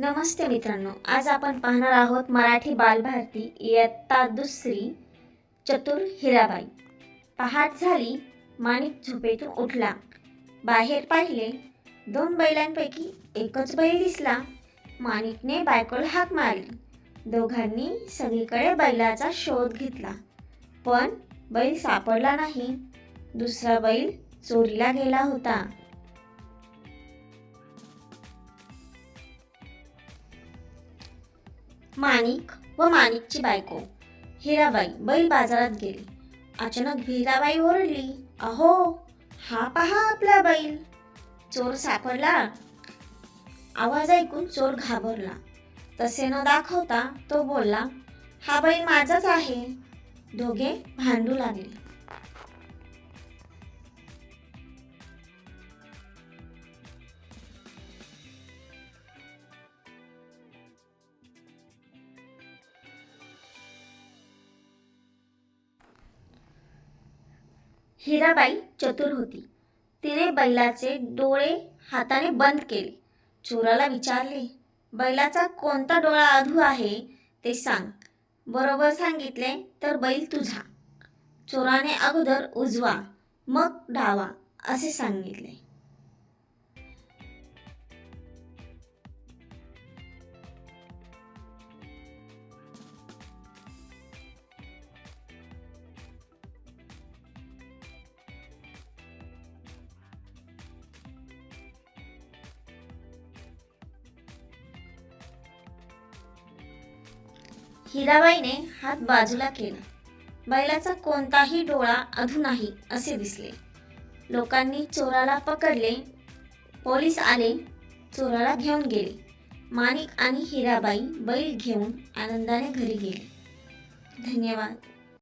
नमस्ते मित्रांनो आज आपण पाहणार आहोत मराठी बालभारती इयत्ता दुसरी चतुर हिराबाई. पहाट झाली माणिक झोपेतून उठला. बाहेर पाहिले दोन बैलांपैकी एकच बैल दिसला. माणिकने बायकोला हाक मारली. दोघांनी सगळीकडे बैलाचा शोध घेतला. पण बैल सापडला नाही. दुसरा बैल चोरीला गेला होता. माणिक व माणिकची बायको. हिराबाई बैल बाजारात गेली. अचानक हिराबाई ओरडली अहो हा पहा आपला बैल. चोर सापडला. आवाज ऐकून चोर घाबरला. तसे न दाखवता तो बोलला हा बैल माझाच आहे. दोघे भांडू लागले. हिराबाई चतुर होती. तिने बैलाचे डोळे हाताने बंद केले. चोराला विचारले बैलाचा कोणता डोळा अधू आहे? ते सांग. बरोबर सांगितले तर बैल तुझा. चोराने अगोदर उजवा मग डावा असे सांगितले. हिराबाईने हात बाजूला केला. बैलाचा कोणताही डोळा अधू नाही असे दिसले. लोकांनी चोराला पकडले. पोलीस आले चोराला घेऊन गेले. माणिक आणि हिराबाई बैल घेऊन आनंदाने घरी गेले. धन्यवाद.